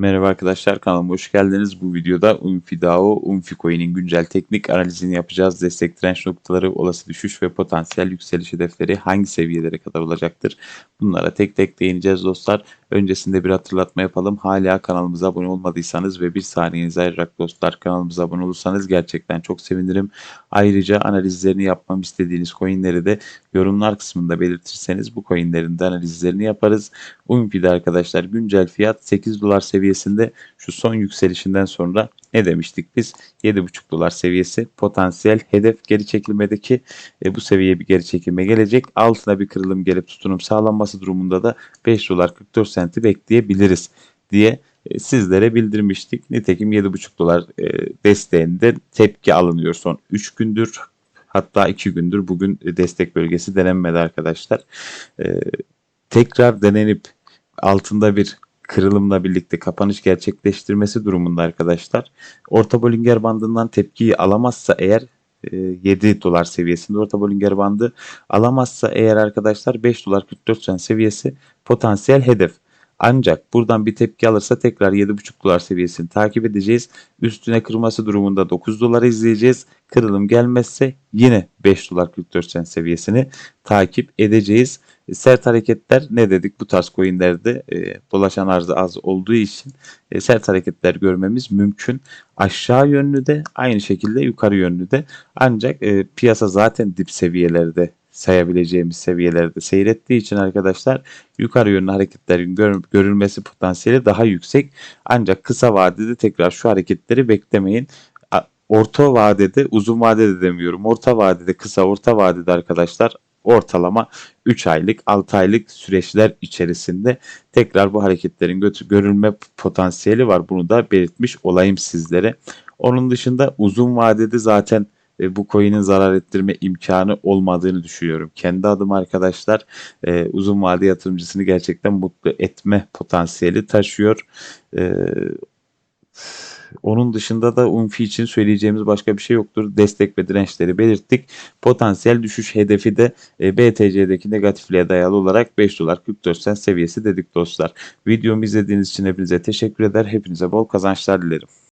Merhaba arkadaşlar kanalıma hoş geldiniz. Bu videoda Umfidao, Umficoin'in güncel teknik analizini yapacağız. Destek direnç noktaları, olası düşüş ve potansiyel yükseliş hedefleri hangi seviyelere kadar olacaktır? Bunlara tek tek değineceğiz dostlar. Öncesinde bir hatırlatma yapalım. Hala kanalımıza abone olmadıysanız ve bir saniyenizi ayırarak dostlar kanalımıza abone olursanız gerçekten çok sevinirim. Ayrıca analizlerini yapmam istediğiniz coinleri de yorumlar kısmında belirtirseniz bu coinlerin de analizlerini yaparız. Umfi'de arkadaşlar güncel fiyat 8 dolar seviyesinde şu son yükselişinden sonra ne demiştik biz? 7,5 dolar seviyesi potansiyel hedef geri çekilmedeki e, bu seviyeye bir geri çekilme gelecek. Altına bir kırılım gelip tutunum sağlanması durumunda da 5 dolar 44 senti bekleyebiliriz diye e, sizlere bildirmiştik. Nitekim 7,5 dolar e, desteğinde tepki alınıyor son 3 gündür. Hatta 2 gündür bugün destek bölgesi denenmedi arkadaşlar. E, tekrar denenip altında bir kırılımla birlikte kapanış gerçekleştirmesi durumunda arkadaşlar orta Bollinger bandından tepkiyi alamazsa eğer 7 dolar seviyesinde orta Bollinger bandı alamazsa eğer arkadaşlar 5 dolar 44 sen seviyesi potansiyel hedef. Ancak buradan bir tepki alırsa tekrar 7,5 dolar seviyesini takip edeceğiz. Üstüne kırması durumunda 9 dolar izleyeceğiz. Kırılım gelmezse yine 5 dolar 44 sen seviyesini takip edeceğiz. Sert hareketler ne dedik bu tarz coinlerde e, dolaşan arzı az olduğu için e, sert hareketler görmemiz mümkün. Aşağı yönlü de aynı şekilde yukarı yönlü de ancak e, piyasa zaten dip seviyelerde sayabileceğimiz seviyelerde seyrettiği için arkadaşlar yukarı yönlü hareketlerin gör, görülmesi potansiyeli daha yüksek. Ancak kısa vadede tekrar şu hareketleri beklemeyin. Orta vadede, uzun vadede demiyorum. Orta vadede, kısa orta vadede arkadaşlar ortalama 3 aylık 6 aylık süreçler içerisinde tekrar bu hareketlerin görülme potansiyeli var. Bunu da belirtmiş olayım sizlere. Onun dışında uzun vadede zaten e, bu coin'in zarar ettirme imkanı olmadığını düşünüyorum. Kendi adım arkadaşlar e, uzun vade yatırımcısını gerçekten mutlu etme potansiyeli taşıyor. E, onun dışında da Unfi için söyleyeceğimiz başka bir şey yoktur. Destek ve dirençleri belirttik. Potansiyel düşüş hedefi de e, BTC'deki negatifliğe dayalı olarak 5 dolar 44 sen seviyesi dedik dostlar. Videomu izlediğiniz için hepinize teşekkür eder. Hepinize bol kazançlar dilerim.